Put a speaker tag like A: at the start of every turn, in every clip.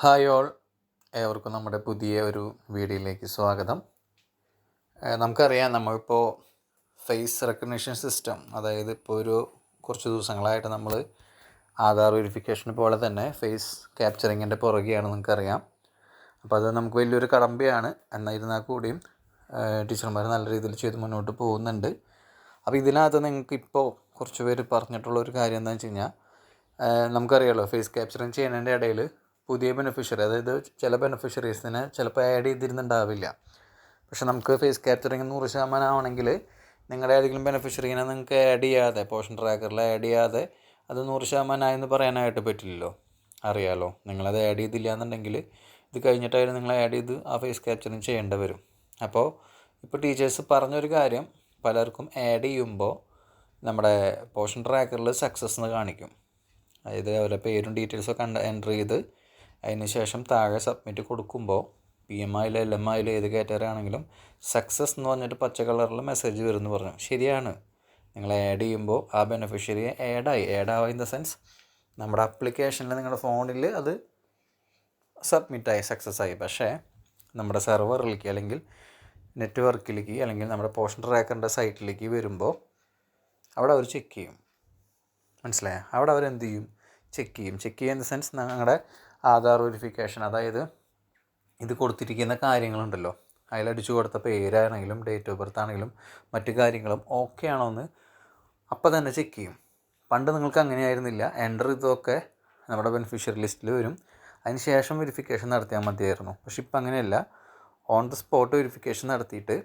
A: Hi all. ഏവർക്കും നമ്മുടെ പുതിയ ഒരു വീഡിയോയിലേക്ക് സ്വാഗതം. നമുക്കറിയാം നമ്മളിപ്പോൾ ഫേസ് റെക്കഗ്നിഷൻ സിസ്റ്റം അതായത് ഇപ്പോൾ ഒരു കുറച്ച് ദിവസങ്ങളായിട്ട് നമ്മൾ ആധാർ വെരിഫിക്കേഷൻ പോലെ തന്നെ ഫേസ് ക്യാപ്ചറിങ്ങിന്റെ പുറകെയാണ് നിങ്ങൾക്കറിയാം അപ്പോൾ അത് നമുക്ക് വലിയൊരു കടമ്പയാണ്. എന്നിരുന്നാൽ കൂടിയും ടീച്ചർമാർ നല്ല രീതിയിൽ ചെയ്ത് മുന്നോട്ട് പോകുന്നുണ്ട്. അപ്പോൾ ഇതിനകത്ത് നിങ്ങൾക്ക് ഇപ്പോൾ കുറച്ച് പേര് പറഞ്ഞിട്ടുള്ള ഒരു കാര്യം എന്താണെന്ന് വെച്ച് കഴിഞ്ഞാൽ നമുക്കറിയാമല്ലോ ഫേസ് ക്യാപ്ചറിങ് ചെയ്യുന്നതിന്റെ ഇടയിൽ പുതിയ ബെനിഫിഷ്യറി അതായത് ചില ബെനിഫിഷ്യറീസിനെ ചിലപ്പോൾ ആഡ് ചെയ്തിരുന്നുണ്ടാവില്ല. പക്ഷെ നമുക്ക് ഫേസ് ക്യാപ്ചറിങ് നൂറ് ശതമാനം ആവണമെങ്കിൽ നിങ്ങളുടെ ഏതെങ്കിലും ബെനിഫിഷ്യറിനെ നിങ്ങൾക്ക് ആഡ് ചെയ്യാതെ പോഷൻ ട്രാക്കറിൽ ആഡ് ചെയ്യാതെ അത് നൂറ് ശതമാനമായെന്ന് പറയാനായിട്ട് പറ്റില്ലല്ലോ. അറിയാലോ നിങ്ങളത് ആഡ് ചെയ്തില്ല എന്നുണ്ടെങ്കിൽ ഇത് കഴിഞ്ഞിട്ടായാലും നിങ്ങൾ ആഡ് ചെയ്ത് ആ ഫേസ് ക്യാപ്ചറിങ് ചെയ്യേണ്ടി വരും. അപ്പോൾ ഇപ്പോൾ ടീച്ചേഴ്സ് പറഞ്ഞൊരു കാര്യം പലർക്കും ആഡ് ചെയ്യുമ്പോൾ നമ്മുടെ പോഷൻ ട്രാക്കറിൽ സക്സസ് എന്ന് കാണിക്കും. അതായത് അവരുടെ പേരും ഡീറ്റെയിൽസൊക്കെ എന്റർ ചെയ്ത് അതിന് ശേഷം താഴെ സബ്മിറ്റ് കൊടുക്കുമ്പോൾ പി എം ആയാലും എൽ എം ആയാലും ഏത് കാറ്റഗറി ആണെങ്കിലും സക്സസ് എന്ന് പറഞ്ഞിട്ട് പച്ച കളറിൽ മെസ്സേജ് വരുമെന്ന് പറഞ്ഞു. ശരിയാണ്. നിങ്ങൾ ആഡ് ചെയ്യുമ്പോൾ ആ ബെനിഫിഷ്യറിയെ ആഡായി ആഡ് ആവുക ഇൻ ദ സെൻസ് നമ്മുടെ അപ്ലിക്കേഷനിൽ നിങ്ങളുടെ ഫോണിൽ അത് സബ്മിറ്റായി സക്സസ് ആയി. പക്ഷേ നമ്മുടെ സെർവറിലേക്ക് അല്ലെങ്കിൽ നെറ്റ്വർക്കിലേക്ക് അല്ലെങ്കിൽ നമ്മുടെ പോഷൻ ട്രാക്കറിന്റെ സൈറ്റിലേക്ക് വരുമ്പോൾ അവിടെ അവർ ചെക്ക് ചെയ്യും. മനസ്സിലായോ? അവിടെ അവരെന്ത് ചെയ്യും? ചെക്ക് ചെയ്യും. ചെക്ക് ചെയ്യുന്ന സെൻസ് ഞങ്ങളുടെ ആധാർ വെരിഫിക്കേഷൻ അതായത് ഇത് കൊടുത്തിരിക്കുന്ന കാര്യങ്ങളുണ്ടല്ലോ. അതിലടിച്ചു കൊടുത്ത പേരാണെങ്കിലും ഡേറ്റ് ഓഫ് ബർത്ത് ആണെങ്കിലും മറ്റു കാര്യങ്ങളും ഓക്കെ ആണോ എന്ന് അപ്പം തന്നെ ചെക്ക് ചെയ്യും. പണ്ട് നിങ്ങൾക്ക് അങ്ങനെയായിരുന്നില്ല. എന്റർ ഇതൊക്കെ നമ്മുടെ ബെനിഫിഷ്യറി ലിസ്റ്റിൽ വരും. അതിന് ശേഷം വെരിഫിക്കേഷൻ നടത്തിയാൽ മതിയായിരുന്നു. പക്ഷെ ഇപ്പം അങ്ങനെയല്ല. ഓൺ ദ സ്പോട്ട് വെരിഫിക്കേഷൻ നടത്തിയിട്ട്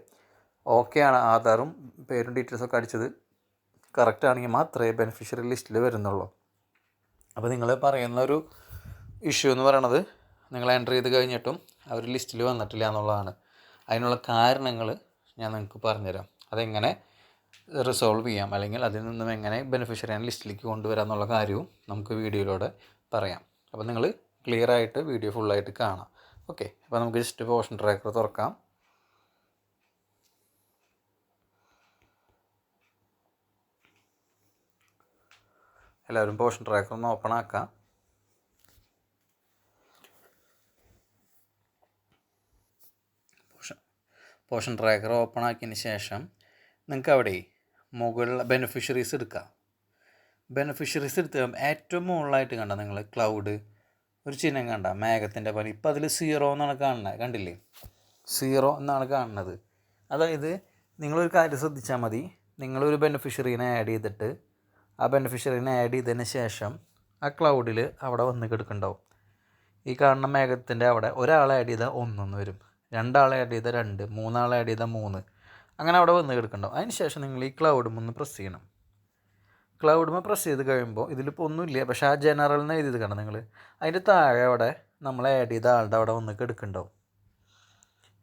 A: ഓക്കെ ആണ് ആധാറും പേരും ഡീറ്റെയിൽസൊക്കെ അടിച്ചത്. കറക്റ്റ് ആണെങ്കിൽ മാത്രമേ ബെനിഫിഷ്യറി ലിസ്റ്റിൽ വരുന്നുള്ളൂ. അപ്പോൾ നിങ്ങൾ പറയുന്ന ഒരു ഇഷ്യൂ എന്ന് പറയണത് നിങ്ങൾ എന്റർ ചെയ്ത് കഴിഞ്ഞിട്ടും അവർ ലിസ്റ്റിൽ വന്നിട്ടില്ല എന്നുള്ളതാണ്. അതിനുള്ള കാരണങ്ങൾ ഞാൻ നിങ്ങൾക്ക് പറഞ്ഞുതരാം. അതെങ്ങനെ റിസോൾവ് ചെയ്യാം അല്ലെങ്കിൽ അതിൽ നിന്നും എങ്ങനെ ബെനിഫിഷ്യറിനെ ലിസ്റ്റിലേക്ക് കൊണ്ടുവരാം എന്നുള്ള കാര്യവും നമുക്ക് വീഡിയോയിലൂടെ പറയാം. അപ്പോൾ നിങ്ങൾ ക്ലിയർ ആയിട്ട് വീഡിയോ ഫുള്ളായിട്ട് കാണാം. ഓക്കെ അപ്പോൾ നമുക്ക് ജസ്റ്റ് പോഷൻ ട്രാക്കർ തുറക്കാം. എല്ലാവരും പോഷൻ ട്രാക്കർ ഒന്ന് ഓപ്പൺ ആക്കാം. പോഷൻ ട്രാക്കർ ഓപ്പൺ ആക്കിയതിന് ശേഷം നിങ്ങൾക്ക് അവിടെ മുകളിൽ ബെനിഫിഷ്യറീസ് എടുക്കാം. ബെനിഫിഷ്യറീസ് എടുത്ത് ഏറ്റവും മുകളിലായിട്ട് കണ്ട നിങ്ങൾ ക്ലൗഡ് ഒരു ചിഹ്നം കണ്ട മേഘത്തിന്റെ പണി. ഇപ്പം അതിൽ സീറോ എന്നാണ് കാണുന്നത്. കണ്ടില്ലേ? സീറോ എന്നാണ് കാണുന്നത്. അതായത് നിങ്ങളൊരു കാര്യം ശ്രദ്ധിച്ചാൽ മതി. നിങ്ങളൊരു ബെനിഫിഷ്യറീനെ ആഡ് ചെയ്തിട്ട് ആ ബെനിഫിഷ്യറീനെ ആഡ് ചെയ്തതിന് ശേഷം ആ ക്ലൗഡിൽ അവിടെ വന്ന് കിടക്കുന്നുണ്ടാവും. ഈ കാണുന്ന മേഘത്തിന്റെ അവിടെ ഒരാളെ ആഡ് ചെയ്താൽ ഒന്നൊന്ന് വരും. രണ്ടാളെ ആഡ് ചെയ്താൽ രണ്ട് മൂന്നാളെ ആഡ് ചെയ്താൽ മൂന്ന്. അങ്ങനെ അവിടെ വന്ന് കിടക്കുന്നുണ്ടാവും അതിന് ശേഷം നിങ്ങൾ ഈ ക്ലൗഡും ഒന്ന് പ്രസ് ചെയ്യണം. ക്ലൗഡുമ പ്രസ് ചെയ്ത് കഴിയുമ്പോൾ ഇതിലിപ്പോൾ ഒന്നുമില്ല പക്ഷേ ആ ജനറൽ എന്ന് എഴുതി കാണാം നിങ്ങൾ അതിന്റെ താഴെ അവിടെ നമ്മൾ ആഡ് ചെയ്ത ആളുടെ അവിടെ വന്ന് കിടക്കുന്നുണ്ടാവും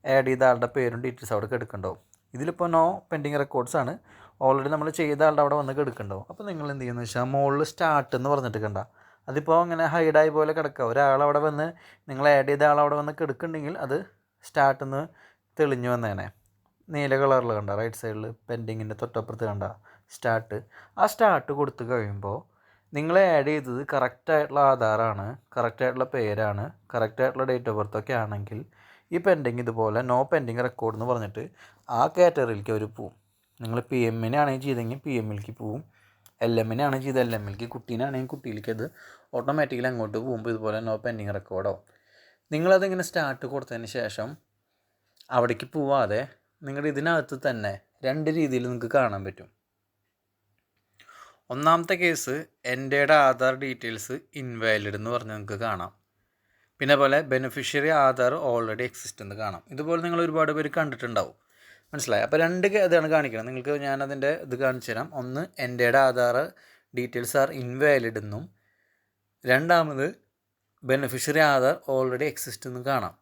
A: ആഡ് ചെയ്ത ആളുടെ പേരും ഡീറ്റെയിൽസ് അവിടെ കിടക്കുന്നുണ്ടാവും ഇതിലിപ്പോൾ നോ പെൻഡിങ് റെക്കോർഡ്സ് ആണ്. ഓൾറെഡി നമ്മൾ ചെയ്ത ആളുടെ അവിടെ വന്ന് കിടക്കുന്നുണ്ടാവും അപ്പോൾ നിങ്ങൾ എന്ത് ചെയ്യുന്നത് വെച്ചാൽ മുകളിൽ സ്റ്റാർട്ട് എന്ന് പറഞ്ഞിട്ട് കണ്ട. അതിപ്പോൾ അങ്ങനെ ഹൈഡായി പോലെ കിടക്കുക ഒരാളവിടെ വന്ന് നിങ്ങൾ ആഡ് ചെയ്ത ആളവിടെ വന്ന് കിടക്കുന്നുണ്ടെങ്കിൽ അത് സ്റ്റാർട്ട് നിന്ന് തെളിഞ്ഞു വന്നേനെ. നീല കളറിൽ കണ്ട റൈറ്റ് സൈഡിൽ പെൻഡിങ്ങിന്റെ തൊട്ടപ്പുറത്ത് കണ്ട സ്റ്റാർട്ട് ആ സ്റ്റാർട്ട് കൊടുത്തു കഴിയുമ്പോൾ നിങ്ങൾ ആഡ് ചെയ്തത് കറക്റ്റായിട്ടുള്ള ആധാറാണ് കറക്റ്റായിട്ടുള്ള പേരാണ് കറക്റ്റായിട്ടുള്ള ഡേറ്റ് ഓഫ് ബർത്തൊക്കെ ആണെങ്കിൽ ഈ പെൻഡിങ് ഇതുപോലെ നോ പെൻഡിങ് റെക്കോർഡ് എന്ന് പറഞ്ഞിട്ട് ആ കാറ്റഗറിയിലേക്ക് അവർ പോവും. നിങ്ങൾ പി എമ്മിനാണെങ്കിൽ ചെയ്തെങ്കിൽ പി എമ്മിലേക്ക് പോവും. എൽ ആണെങ്കിൽ ചെയ്ത് എൽ എമ്മിലേക്ക് കുട്ടീനാണെങ്കിൽ കുട്ടിയിലേക്ക് അത് ഓട്ടോമാറ്റിക്കലി അങ്ങോട്ട് പോകുമ്പോൾ ഇതുപോലെ നോ പെൻഡിങ് റെക്കോർഡാവും നിങ്ങളതിങ്ങനെ സ്റ്റാർട്ട് കൊടുത്തതിന് ശേഷം അവിടേക്ക് പോവാതെ നിങ്ങളുടെ ഇതിനകത്ത് തന്നെ രണ്ട് രീതിയിൽ നിങ്ങൾക്ക് കാണാൻ പറ്റും. ഒന്നാമത്തെ കേസ് എന്റെയുടെ ആധാർ ഡീറ്റെയിൽസ് ഇൻവാലിഡ് എന്ന് പറഞ്ഞ് നിങ്ങൾക്ക് കാണാം. പിന്നെ പോലെ ബെനിഫിഷ്യറി ആധാർ ഓൾറെഡി എക്സിസ്റ്റ് എന്ന് കാണാം. ഇതുപോലെ നിങ്ങൾ ഒരുപാട് പേര് കണ്ടിട്ടുണ്ടാവും. മനസ്സിലായി? അപ്പോൾ രണ്ട് ഇതാണ് കാണിക്കുന്നത് നിങ്ങൾക്ക് ഞാനതിന്റെ ഇത് കാണിച്ചു തരാം. ഒന്ന് എന്റെയുടെ ആധാർ ഡീറ്റെയിൽസ് ആർ ഇൻവാലിഡ് എന്നും. രണ്ടാമത് ബെനിഫിഷ്യറി ആധാർ ഓൾറെഡി എക്സിസ്റ്റ് എന്ന് കാണാം.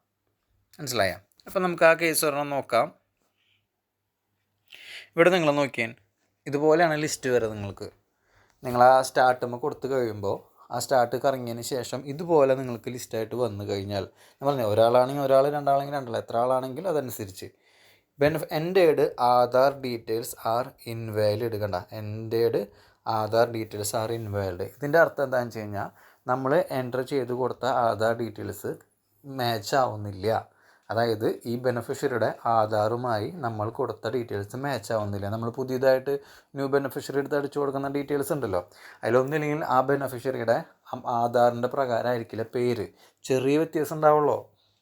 A: മനസ്സിലായ? അപ്പം നമുക്ക് ആ കേസ് ഒരെണ്ണം നോക്കാം. ഇവിടെ നിങ്ങൾ നോക്കിയാൽ ഇതുപോലെയാണ് ലിസ്റ്റ് വരെ നിങ്ങൾക്ക്. നിങ്ങൾ ആ സ്റ്റാർട്ടുമ്പോൾ കൊടുത്തു കഴിയുമ്പോൾ ആ സ്റ്റാർട്ട് കറങ്ങിയതിന് ശേഷം ഇതുപോലെ നിങ്ങൾക്ക് ലിസ്റ്റായിട്ട് വന്നു കഴിഞ്ഞാൽ ഞാൻ പറഞ്ഞു ഒരാളാണെങ്കിൽ ഒരാൾ രണ്ടാളെങ്കിൽ രണ്ടാൾ എത്ര ആളാണെങ്കിൽ അതനുസരിച്ച്. ബെനിഫ് entered Aadhaar details are invalid കണ്ട? Entered Aadhaar details are invalid ഇതിന്റെ അർത്ഥം എന്താണെന്ന് വെച്ച് കഴിഞ്ഞാൽ നമ്മൾ എന്റർ ചെയ്ത് കൊടുത്ത ആധാർ ഡീറ്റെയിൽസ് മാച്ച് ആവുന്നില്ല. അതായത് ഈ ബെനഫിഷ്യറിയുടെ ആധാറുമായി നമ്മൾ കൊടുത്ത ഡീറ്റെയിൽസ് മാച്ച് ആവുന്നില്ല. നമ്മൾ പുതിയതായിട്ട് ന്യൂ ബെനഫിഷ്യറി എടുത്ത് അടിച്ചു കൊടുക്കുന്ന ഡീറ്റെയിൽസ് ഉണ്ടല്ലോ. അതിലൊന്നില്ലെങ്കിൽ ആ ബെനഫിഷ്യറിയുടെ ആധാറിന്റെ പ്രകാരമായിരിക്കില്ല പേര്. ചെറിയ വ്യത്യാസം ഉണ്ടാവുള്ളൂ.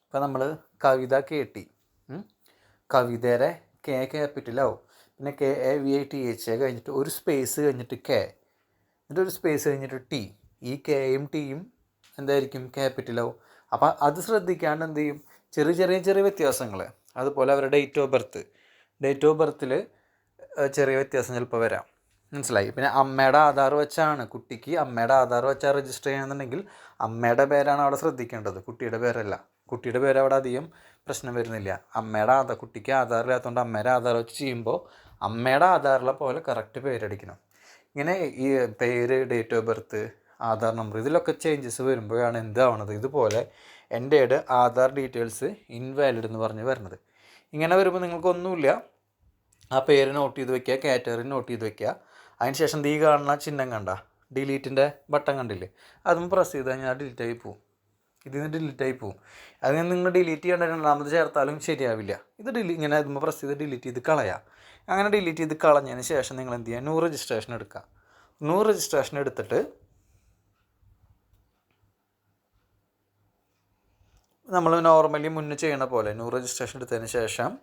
A: ഇപ്പം നമ്മൾ കവിത ടി കവിതയുടെ കെ ക്യാപിറ്റലാവും പിന്നെ K A V I T H A കഴിഞ്ഞിട്ട് ഒരു സ്പേസ് കഴിഞ്ഞിട്ട് കെ എന്നിട്ട് ഒരു സ്പേസ് കഴിഞ്ഞിട്ട് ടി ഈ എം ടിയും എന്തായിരിക്കും ക്യാപിറ്റലാവും അപ്പോൾ അത് ശ്രദ്ധിക്കാണ്ട് എന്ത് ചെയ്യും? ചെറിയ ചെറിയ ചെറിയ വ്യത്യാസങ്ങൾ അതുപോലെ അവരുടെ date of birth date of ബർത്തിൽ ചെറിയ വ്യത്യാസം ചിലപ്പോൾ വരാം. മനസ്സിലായി? പിന്നെ അമ്മയുടെ ആധാർ വെച്ചാണ്. കുട്ടിക്ക് അമ്മയുടെ ആധാർ വെച്ചാൽ രജിസ്റ്റർ ചെയ്യുന്നുണ്ടെങ്കിൽ അമ്മയുടെ പേരാണ് അവിടെ ശ്രദ്ധിക്കേണ്ടത്. കുട്ടിയുടെ പേരല്ല. കുട്ടിയുടെ പേര് അവിടെ അധികം പ്രശ്നം വരുന്നില്ല. അമ്മയുടെ ആധാർ കുട്ടിക്ക് ആധാറില്ലാത്തതുകൊണ്ട് അമ്മയുടെ ആധാർ വെച്ച് ചെയ്യുമ്പോൾ അമ്മയുടെ ആധാറിലെ പോലെ കറക്റ്റ് പേരടിക്കണം. ഇങ്ങനെ ഈ പേര് date of birth Aadhaar number ഇതിലൊക്കെ ചേഞ്ചസ് വരുമ്പോഴാണ് എന്താവണത്? ഇതുപോലെ എന്റെ ആധാർ ഡീറ്റെയിൽസ് ഇൻവാലിഡ് എന്ന് പറഞ്ഞ് വരുന്നത് ഇങ്ങനെ വരുമ്പോൾ നിങ്ങൾക്കൊന്നുമില്ല. ആ പേര് നോട്ട് ചെയ്ത് വെക്കുക കാറ്റഗറി നോട്ട് ചെയ്ത് വെക്കുക. അതിന് ശേഷം ഈ കാണുന്ന ചിഹ്നം കണ്ട ഡിലീറ്റിന്റെ ബട്ടൺ കണ്ടില്ലേ? അതും പ്രസ് ചെയ്ത് കഴിഞ്ഞാൽ ഡിലീറ്റ് ആയി പോവും. ഇതിൽ നിന്ന് ഡിലീറ്റ് ആയി പോവും. അത് നിങ്ങൾ ഡിലീറ്റ് ചെയ്യേണ്ട രണ്ടാമത് ചേർത്താലും ശരിയാവില്ല. ഇത് ഡിലീ ഇങ്ങനെ ഇതുമ്പോൾ പ്രസ് ചെയ്ത് ഡിലീറ്റ് ചെയ്ത് കളയാം. അങ്ങനെ ഡിലീറ്റ് ചെയ്ത് കളഞ്ഞതിന് ശേഷം നിങ്ങൾ എന്ത് ചെയ്യുക? ന്യൂ രജിസ്ട്രേഷൻ എടുക്കുക. ന്യൂ രജിസ്ട്രേഷൻ എടുത്തിട്ട് നമ്മൾ നോർമലി മുന്നേ ചെയ്യണ പോലെ ന്യൂ രജിസ്ട്രേഷൻ എടുത്തതിന് ശേഷം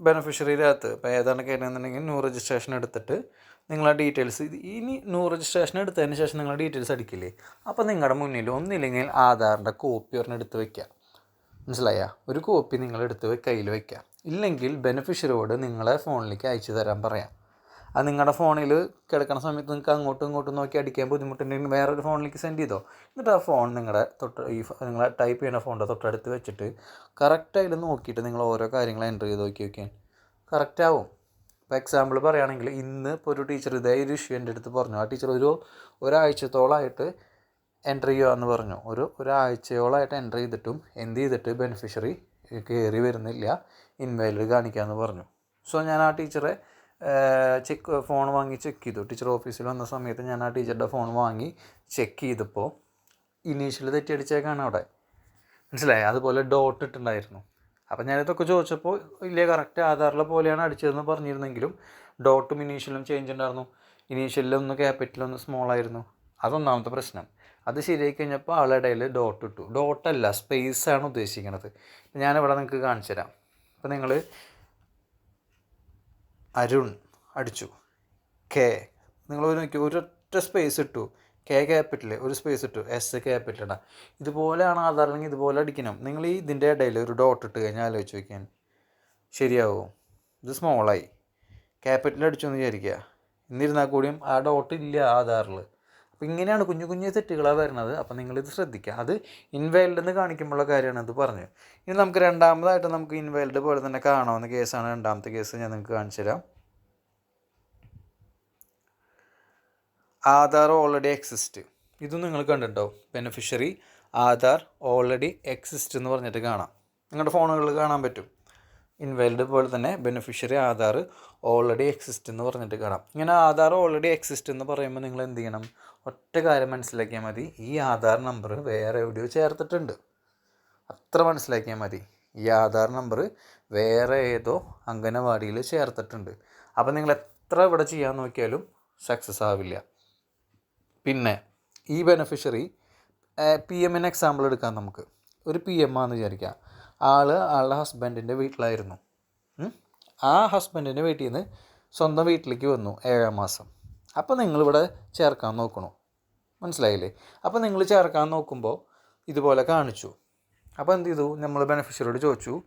A: ബെനിഫിഷ്യറിയുടെ അകത്ത് ഇപ്പോൾ ഏതാണ് കയറുന്നുണ്ടെങ്കിൽ ന്യൂ രജിസ്ട്രേഷൻ എടുത്തിട്ട് നിങ്ങളെ ഡീറ്റെയിൽസ് ഇനി ന്യൂ രജിസ്ട്രേഷൻ എടുത്തതിന് ശേഷം നിങ്ങൾ ഡീറ്റെയിൽസ് അടിക്കില്ലേ? അപ്പോൾ നിങ്ങളുടെ മുന്നിൽ ഒന്നില്ലെങ്കിൽ ആധാറിന്റെ കോപ്പി ഒരെണ്ണം എടുത്ത് വയ്ക്കുക. മനസ്സിലായ? ഒരു കോപ്പി നിങ്ങൾ എടുത്ത് കയ്യിൽ വയ്ക്കുക. ഇല്ലെങ്കിൽ ബെനിഫിഷ്യറിയോട് നിങ്ങളെ ഫോണിലേക്ക് അയച്ചു തരാൻ പറയാം. അത് നിങ്ങളുടെ ഫോണിൽ കിടക്കുന്ന സമയത്ത് നിങ്ങൾക്ക് അങ്ങോട്ടും ഇങ്ങോട്ടും നോക്കി അടിക്കാൻ ബുദ്ധിമുട്ടുണ്ടെങ്കിൽ വേറൊരു ഫോണിലേക്ക് സെൻഡ് ചെയ്തോ. എന്നിട്ട് ആ ഫോൺ നിങ്ങളുടെ തൊട്ട് ഈ നിങ്ങൾ ടൈപ്പ് ചെയ്യുന്ന ഫോണിന്റെ തൊട്ടടുത്ത് വെച്ചിട്ട് കറക്റ്റായി നോക്കിയിട്ട് നിങ്ങൾ ഓരോ കാര്യങ്ങൾ എന്റർ ചെയ്ത് നോക്കി നോക്കിയാൽ കറക്റ്റാവും ഇപ്പോൾ എക്സാമ്പിൾ പറയുകയാണെങ്കിൽ ഇന്ന് ഇപ്പോൾ ഒരു ടീച്ചർ ഇതേ ഒരു ഇഷ്യൂ എന്റെ അടുത്ത് പറഞ്ഞു. ആ ടീച്ചർ ഒരു ഒരാഴ്ചത്തോളമായിട്ട് എന്റർ ചെയ്യുക എന്ന് പറഞ്ഞു. ഒരു ഒരാഴ്ചയോളമായിട്ട് എന്റർ ചെയ്തിട്ടും എന്ത് ചെയ്തിട്ട് ബെനിഫിഷ്യറി കയറി വരുന്നില്ല. ഇൻവാലിഡ് കാണിക്കാമെന്ന് പറഞ്ഞു. സോ ഞാൻ ആ ടീച്ചറെ ചെക്ക് ഫോൺ വാങ്ങി ചെക്ക് ചെയ്തു. ടീച്ചർ ഓഫീസിൽ വന്ന സമയത്ത് ഞാൻ ആ ടീച്ചറുടെ ഫോൺ വാങ്ങി ചെക്ക് ചെയ്തപ്പോൾ ഇനീഷ്യൽ തെറ്റിയടിച്ചേക്കാണ് അവിടെ. മനസ്സിലായി? അതുപോലെ ഡോട്ട് ഇട്ടുണ്ടായിരുന്നു അപ്പം ഞാനിതൊക്കെ ചോദിച്ചപ്പോൾ ഇല്ലേ കറക്റ്റ് ആധാറിലെ പോലെയാണ് അടിച്ചതെന്ന് പറഞ്ഞിരുന്നെങ്കിലും ഡോട്ടും ഇനീഷ്യലും ചേഞ്ച് ഉണ്ടായിരുന്നു. ഇനീഷ്യലിലൊന്ന് ക്യാപിറ്റലൊന്ന് സ്മോൾ ആയിരുന്നു. അതൊന്നാമത്തെ പ്രശ്നം. അത് ശരിയായി കഴിഞ്ഞപ്പോൾ ആളിടയിൽ ഡോട്ട് ഇട്ടു. ഡോട്ടല്ല സ്പേസ് ആണ് ഉദ്ദേശിക്കുന്നത് ഞാനിവിടെ നിങ്ങൾക്ക് കാണിച്ചു തരാം അപ്പോൾ നിങ്ങൾ അരുൺ അടിച്ചു. കെ. നിങ്ങൾ ഒരു നോക്കി ഒരൊറ്റ സ്പേസ് ഇട്ടു. കെ ക്യാപിറ്റൽ ഒരു സ്പേസ് ഇട്ടു. എസ് ക്യാപിറ്റൽ ഇടാം ഇതുപോലെയാണ് ആധാർ അല്ലെങ്കിൽ ഇതുപോലെ അടിക്കണം. നിങ്ങൾ ഈ ഇതിന്റെ ഇടയിൽ ഒരു ഡോട്ട് ഇട്ട് കഴിഞ്ഞാൽ ആലോചിച്ച് നോക്കിയാൽ ശരിയാവും? ഇത് സ്മോളായി ക്യാപിറ്റൽ അടിച്ചു എന്ന് വിചാരിക്കുക. എന്നിരുന്നാൽ കൂടിയും ആ ഡോട്ട് ഇല്ല ആധാറിൽ അപ്പോൾ ഇങ്ങനെയാണ് കുഞ്ഞു കുഞ്ഞു തെറ്റുകളാണ് വരുന്നത്. അപ്പോൾ നിങ്ങളിത് ശ്രദ്ധിക്കുക. അത് ഇൻവാലിഡ് എന്ന് കാണിക്കുമ്പോഴുള്ള കാര്യമാണ് ഇത് പറഞ്ഞത്. ഇനി നമുക്ക് രണ്ടാമതായിട്ട് നമുക്ക് ഇൻവാലിഡ് പോലെ തന്നെ കാണാവുന്ന കേസാണ് രണ്ടാമത്തെ കേസ് ഞാൻ നിങ്ങൾക്ക് കാണിച്ചു തരാം. ആധാർ ഓൾറെഡി എക്സിസ്റ്റ് ഇതും നിങ്ങൾ കണ്ടിട്ടുണ്ടോ? ബെനിഫിഷ്യറി ആധാർ ഓൾറെഡി എക്സിസ്റ്റ് എന്ന് പറഞ്ഞിട്ട് കാണാം. നിങ്ങളുടെ ഫോണുകളിൽ കാണാൻ പറ്റും. ഇൻവാലിഡ് പോലെ തന്നെ ബെനിഫിഷ്യറി ആധാർ ഓൾറെഡി എക്സിസ്റ്റ് എന്ന് പറഞ്ഞിട്ട് കാണാം. ഇങ്ങനെ ആധാർ ഓൾറെഡി എക്സിസ്റ്റ് എന്ന് പറയുമ്പോൾ നിങ്ങൾ എന്ത് ചെയ്യണം? ഒറ്റ കാര്യം മനസ്സിലാക്കിയാൽ മതി. ഈ ആധാർ നമ്പർ വേറെ എവിടെയോ ചേർത്തിട്ടുണ്ട്. അത്ര മനസ്സിലാക്കിയാൽ മതി. ഈ ആധാർ നമ്പർ വേറെ ഏതോ അംഗനവാടിയിൽ ചേർത്തിട്ടുണ്ട്. അപ്പോൾ നിങ്ങൾ എത്ര ഇവിടെ ചെയ്യാൻ നോക്കിയാലും സക്സസ് ആവില്ല. പിന്നെ ഈ ബെനിഫിഷ്യറി പി എമ്മിന് എക്സാമ്പിൾ എടുക്കാം നമുക്ക്. ഒരു പി എം ആണെന്ന് വിചാരിക്കാം. ആൾ ആളുടെ ഹസ്ബൻഡിന്റെ വീട്ടിലായിരുന്നു. ആ ഹസ്ബൻഡിന്റെ വീട്ടിൽ നിന്ന് സ്വന്തം വീട്ടിലേക്ക് വന്നു ഏഴാം മാസം. അപ്പോൾ നിങ്ങളിവിടെ ചേർക്കാൻ നോക്കണു. മനസ്സിലായില്ലേ? അപ്പോൾ നിങ്ങൾ ചേർക്കാൻ നോക്കുമ്പോൾ ഇതുപോലെ കാണിച്ചു. അപ്പോൾ എന്ത് ചെയ്തു? നമ്മൾ ബെനിഫിഷ്യറിയോട് ചോദിച്ചു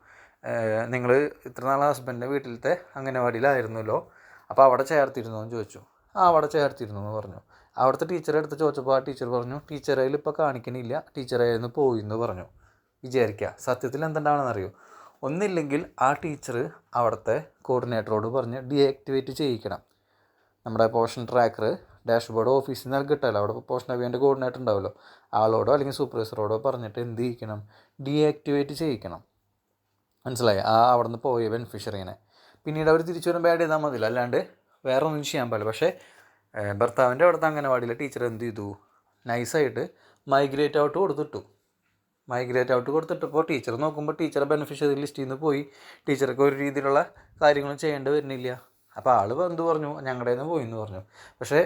A: നിങ്ങൾ ഇത്ര നാൾ ഹസ്ബൻഡിന്റെ വീട്ടിലത്തെ അംഗനവാടിയിലായിരുന്നല്ലോ അപ്പോൾ അവിടെ ചേർത്തിരുന്നോ? എന്ന് ചോദിച്ചു. ആ അവിടെ ചേർത്തിരുന്നു എന്ന് പറഞ്ഞു. അവിടുത്തെ ടീച്ചറെ അടുത്ത് ചോദിച്ചപ്പോൾ ആ ടീച്ചർ പറഞ്ഞു ഇപ്പോൾ കാണിക്കണില്ല ടീച്ചറായിരുന്നു പോയി എന്ന് പറഞ്ഞു. വിചാരിക്കുക സത്യത്തിൽ എന്തുണ്ടാവണമെന്ന് അറിയോ ഒന്നില്ലെങ്കിൽ ആ ടീച്ചർ അവിടുത്തെ കോർഡിനേറ്ററോട് പറഞ്ഞ് ഡീആക്ടിവേറ്റ് ചെയ്യിക്കണം. നമ്മുടെ പോഷൻ ട്രാക്കർ ഡാഷ്ബോർഡ് ഓഫീസിൽ നിന്ന് നൽകിട്ടല്ലോ. അവിടെ പോഷൻ അഭിയാന്റെ കോർഡിനേറ്റർ ഉണ്ടാവുമല്ലോ ആളോടോ അല്ലെങ്കിൽ സൂപ്പർവൈസറോടോ പറഞ്ഞിട്ട് എന്ത് ചെയ്യിക്കണം? ഡീആക്ടിവേറ്റ് ചെയ്യിക്കണം. മനസ്സിലായി? ആ അവിടെ നിന്ന് പോയ ബെനിഫിഷ്യറിനെ പിന്നീട് അവർ തിരിച്ചു വരുമ്പോൾ ആഡ് ചെയ്താൽ മതിയില്ല. അല്ലാണ്ട് വേറെ ഒന്നും ചെയ്യാൻ പാടില്ല. പക്ഷേ ഭർത്താവിന്റെ അവിടുത്തെ അംഗനവാടിയിലെ ടീച്ചർ എന്ത് ചെയ്തു? നൈസായിട്ട് മൈഗ്രേറ്റ് ഔട്ട് കൊടുത്തിട്ടു. മൈഗ്രേറ്റ് ഔട്ട് കൊടുത്തിട്ടപ്പോൾ ടീച്ചർ നോക്കുമ്പോൾ ടീച്ചറെ ബെനിഫിഷ്യറി ലിസ്റ്റിൽ നിന്ന് പോയി. ടീച്ചർക്ക് ഒരു രീതിയിലുള്ള കാര്യങ്ങളും ചെയ്യേണ്ടി വരുന്നില്ല. അപ്പോൾ ആൾ എന്ത് പറഞ്ഞു? ഞങ്ങളുടെ നിന്ന് പോയി എന്ന് പറഞ്ഞു. പക്ഷേ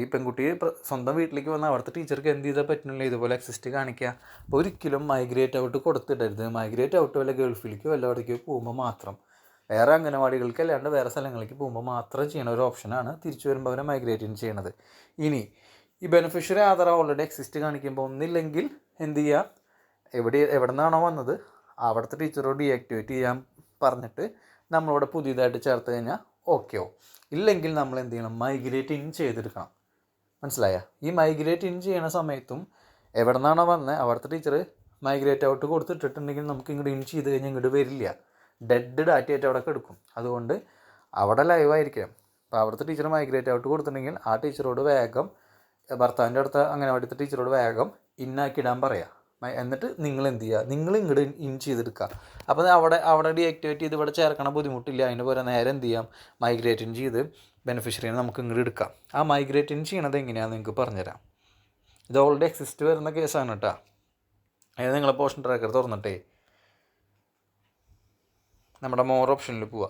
A: ഈ പെൺകുട്ടി സ്വന്തം വീട്ടിലേക്ക് വന്ന അവിടുത്തെ ടീച്ചർക്ക് എന്ത് ചെയ്താൽ പറ്റുന്നില്ല. ഇതുപോലെ എക്സിസ്റ്റ് കാണിക്കുക അപ്പോൾ ഒരിക്കലും മൈഗ്രേറ്റ് ഔട്ട് കൊടുത്തിടരുത്. മൈഗ്രേറ്റ് ഔട്ട് വല്ല ഗൾഫിലേക്കോ വല്ല അവിടേക്കോ പോകുമ്പോൾ മാത്രം. വേറെ അംഗനവാടികൾക്ക് അല്ലാണ്ട് വേറെ സ്ഥലങ്ങളിലേക്ക് പോകുമ്പോൾ മാത്രം ചെയ്യണ ഒരു ഓപ്ഷനാണ് തിരിച്ചു വരുമ്പോൾ അവരെ മൈഗ്രേറ്റിങ് ചെയ്യണത്. ഇനി ഈ ബെനിഫിഷ്യറി ആധാർ ഓൾറെഡി എക്സിസ്റ്റ് കാണിക്കുമ്പോൾ ഒന്നില്ലെങ്കിൽ എന്ത് ചെയ്യുക എവിടെ എവിടെ നിന്നാണോ വന്നത് അവിടുത്തെ ടീച്ചറോട് ഡീആക്ടിവേറ്റ് ചെയ്യാൻ പറഞ്ഞിട്ട് നമ്മളോട് പുതിയതായിട്ട് ചേർത്ത് കഴിഞ്ഞാൽ ഓക്കെ ആവും. ഇല്ലെങ്കിൽ നമ്മൾ എന്ത് ചെയ്യണം? മൈഗ്രേറ്റ് ഇൻ ചെയ്തെടുക്കണം. മനസ്സിലായ? ഈ മൈഗ്രേറ്റ് ഇൻ ചെയ്യണ സമയത്തും എവിടെ നിന്നാണോ വന്നത് അവിടുത്തെ ടീച്ചർ മൈഗ്രേറ്റ് ഔട്ട് കൊടുത്തിട്ടിട്ടുണ്ടെങ്കിൽ നമുക്ക് ഇങ്ങോട്ട് ഇൻ ചെയ്ത് കഴിഞ്ഞാൽ ഇങ്ങോട്ട് വരില്ല. ഡെഡ് ഡാറ്റയായിട്ട് അവിടെ കിടക്കും. അതുകൊണ്ട് അവിടെ ലൈവായിരിക്കണം അപ്പോൾ അവിടുത്തെ ടീച്ചർ മൈഗ്രേറ്റ് ഔട്ട് കൊടുത്തിട്ടുണ്ടെങ്കിൽ ആ ടീച്ചറോട് വേഗം ഭർത്താവിന്റെ അടുത്ത അങ്ങനെ അവിടുത്തെ ടീച്ചറോട് വേഗം ഇന്നാക്കിയിടാൻ പറയാം. എന്നിട്ട് നിങ്ങൾ എന്ത് ചെയ്യുക നിങ്ങൾ ഇങ്ങോട്ട് ഇൻ ചെയ്തെടുക്കുക അപ്പോൾ അവിടെ അവിടെ ഡീആക്ടിവേറ്റ് ചെയ്ത് ഇവിടെ ചേർക്കണ ബുദ്ധിമുട്ടില്ല. അതിന് പോലെ നേരെ എന്ത് ചെയ്യാം? മൈഗ്രേറ്റിൻ ചെയ്ത് ബെനിഫിഷ്യറിനെ നമുക്ക് ഇങ്ങോട്ട് എടുക്കാം. ആ മൈഗ്രേറ്റിൻ ചെയ്യണത് എങ്ങനെയാണെന്ന് നിങ്ങൾക്ക് പറഞ്ഞുതരാം. ഇത് ഓൾറെഡി എക്സിസ്റ്റ് വരുന്ന കേസാണ് കേട്ടോ അതായത് നിങ്ങളെ പോഷൻ ട്രാക്കർ തുറന്നിട്ടേ. നമ്മുടെ മോർ ഓപ്ഷനിൽ പോവുക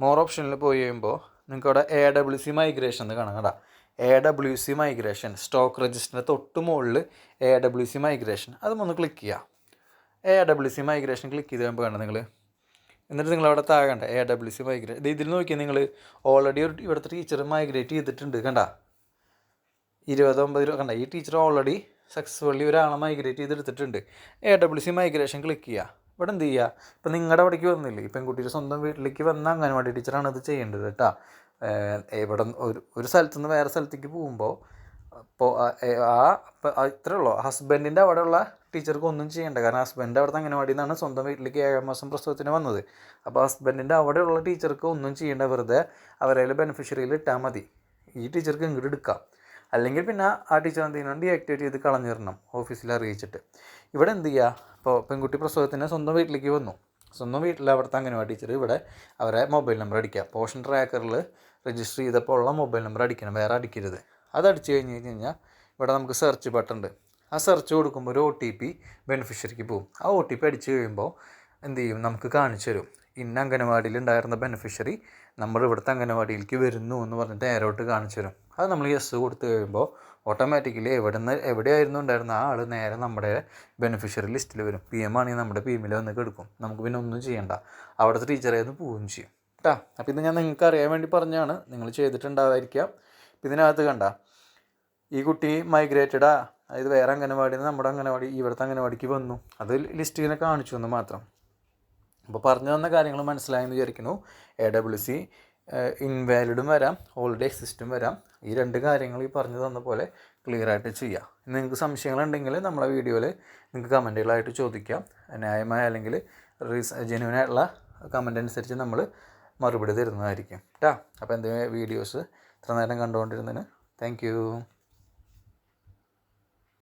A: മോർ ഓപ്ഷനിൽ പോയി കഴിയുമ്പോൾ നിങ്ങൾക്ക് അവിടെ എ ഡബ്ല്യു സി മൈഗ്രേഷൻ എന്ന് കാണാം കേട്ടോ A W C migration stock രജിസ്റ്ററിന്റെ തൊട്ട് മുകളിൽ എ ഡബ്ല്യു സി മൈഗ്രേഷൻ അതും ഒന്ന് ക്ലിക്ക് ചെയ്യാം. A W C migration click ചെയ്ത് കഴിയുമ്പോൾ വേണം നിങ്ങൾ എന്നിട്ട് നിങ്ങൾ അവിടെ താഴെ കണ്ട? എ ഡബ്ല്യു സി മൈഗ്രേഷൻ ഇത് ഇതിൽ നോക്കിയാൽ നിങ്ങൾ ഓൾറെഡി ഒരു ഇവിടുത്തെ ടീച്ചർ മൈഗ്രേറ്റ് ചെയ്തിട്ടുണ്ട് കണ്ട? ഇരുപത്തൊമ്പത് രൂപ കണ്ട? ഈ ടീച്ചർ ഓൾറെഡി സക്സസ്ഫുള്ളി ഒരാളെ മൈഗ്രേറ്റ് ചെയ്തെടുത്തിട്ടുണ്ട്. A W C migration click ചെയ്യുക ഇവിടെ എന്ത് ചെയ്യുക ഇപ്പം നിങ്ങളുടെ അവിടേക്ക് വന്നില്ലേ? ഈ പെൺകുട്ടിയുടെ സ്വന്തം വീട്ടിലേക്ക് വന്ന അംഗൻവാടി ടീച്ചറാണ് ഇത് ചെയ്യേണ്ടത് കേട്ടോ. ഇവിടെ ഒരു ഒരു സ്ഥലത്തു നിന്ന് വേറെ സ്ഥലത്തേക്ക് പോകുമ്പോൾ അപ്പോൾ ആ ഇത്രേ ഉള്ളൂ. ഹസ്ബൻഡിന്റെ അവിടെയുള്ള ടീച്ചർക്ക് ഒന്നും ചെയ്യണ്ട. കാരണം ഹസ്ബൻഡ് അവിടുത്തെ അംഗനവാടിയിൽ നിന്നാണ് സ്വന്തം വീട്ടിലേക്ക് ഏഴാം മാസം പ്രസവത്തിന് വന്നത്. അപ്പോൾ ഹസ്ബൻഡിന്റെ അവിടെയുള്ള ടീച്ചർക്ക് ഒന്നും ചെയ്യേണ്ട. വെറുതെ അവരെ ബെനിഫിഷ്യറിയിൽ ഇട്ടാൽ മതി. ഈ ടീച്ചർക്ക് ഇങ്ങോട്ട് എടുക്കാം. അല്ലെങ്കിൽ പിന്നെ ആ ടീച്ചർ എന്ത് ചെയ്യണം ഡീആക്ടിവേറ്റ് ചെയ്ത് കളഞ്ഞിരണം ഓഫീസിൽ അറിയിച്ചിട്ട്. ഇവിടെ എന്ത് ചെയ്യുക ഇപ്പോൾ പെൺകുട്ടി പ്രസവത്തിന് സ്വന്തം വീട്ടിലേക്ക് വന്നു. സ്വന്തം വീട്ടിൽ അവിടുത്തെ അംഗനവാടി ടീച്ചർ ഇവിടെ അവരെ മൊബൈൽ നമ്പർ അടിക്കുക. പോഷൻ ട്രാക്കറിൽ രജിസ്റ്റർ ചെയ്തപ്പോൾ ഉള്ള മൊബൈൽ നമ്പർ അടിക്കണം വേറെ അടിക്കരുത്. അത് അടിച്ചു കഴിഞ്ഞ് കഴിഞ്ഞ് കഴിഞ്ഞാൽ ഇവിടെ നമുക്ക് സെർച്ച് ബട്ടൺ ഉണ്ട്. ആ സെർച്ച് കൊടുക്കുമ്പോൾ ഒരു ഒ ടി പി ബെനിഫിഷ്യറിക്ക് പോകും ആ ഒ ടി പി അടിച്ചു കഴിയുമ്പോൾ എന്ത് ചെയ്യും? നമുക്ക് കാണിച്ചു തരും. ഇന്ന അംഗനവാടിയിൽ ഉണ്ടായിരുന്ന ബെനിഫിഷ്യറി നമ്മൾ ഇവിടുത്തെ അംഗനവാടിയിലേക്ക് വരുന്നു എന്ന് പറഞ്ഞിട്ട് നേരോട്ട് കാണിച്ചു തരും. അത് നമ്മൾ യെസ് കൊടുത്തു കഴിയുമ്പോൾ ഓട്ടോമാറ്റിക്കലി എവിടെ നിന്ന് എവിടെയായിരുന്നു ഉണ്ടായിരുന്ന ആ ആൾ നേരെ നമ്മുടെ ബെനിഫിഷ്യറി ലിസ്റ്റിൽ വരും. പി എം ആണെങ്കിൽ നമ്മുടെ പി എമ്മിൽ വന്ന് എടുക്കും നമുക്ക് പിന്നെ ഒന്നും ചെയ്യണ്ട. അവിടുത്തെ ടീച്ചറായിരുന്നു പോവുകയും ചെയ്യും. കേട്ടാ അപ്പോൾ ഇത് ഞാൻ നിങ്ങൾക്ക് അറിയാൻ വേണ്ടി പറഞ്ഞാണ്. നിങ്ങൾ ചെയ്തിട്ടുണ്ടാവായിരിക്കാം ഇപ്പം ഇതിനകത്ത് കണ്ട ഈ കുട്ടി മൈഗ്രേറ്റഡാ അതായത് വേറെ അംഗനവാടിയിൽ നിന്ന് നമ്മുടെ അംഗനവാടി ഇവിടുത്തെ അംഗനവാടിക്ക് വന്നു. അത് ലിസ്റ്റ് ഇങ്ങനെ കാണിച്ചു എന്ന് മാത്രം. അപ്പോൾ പറഞ്ഞു തന്ന കാര്യങ്ങൾ മനസ്സിലായെന്ന് വിചാരിക്കുന്നു. എ ഡബ്ല്യു സി ഇൻവാലിഡും വരാം ഓൾറെഡി എക്സിസ്റ്റും വരാം. ഈ രണ്ട് കാര്യങ്ങൾ ഈ പറഞ്ഞു തന്ന പോലെ ക്ലിയർ ആയിട്ട് ചെയ്യാം. നിങ്ങൾക്ക് സംശയങ്ങളുണ്ടെങ്കിൽ നമ്മളെ വീഡിയോയിൽ നിങ്ങൾക്ക് കമന്റുകളായിട്ട് ചോദിക്കാം. ന്യായമായ അല്ലെങ്കിൽ റീസ് ജെന്യൂനായിട്ടുള്ള കമന്റ് അനുസരിച്ച് നമ്മൾ മറുപടി തരുന്നതായിരിക്കും. കേട്ടോ അപ്പോൾ എന്തെങ്കിലും വീഡിയോസ് ഇത്ര നേരം കണ്ടുകൊണ്ടിരുന്നതിന് താങ്ക്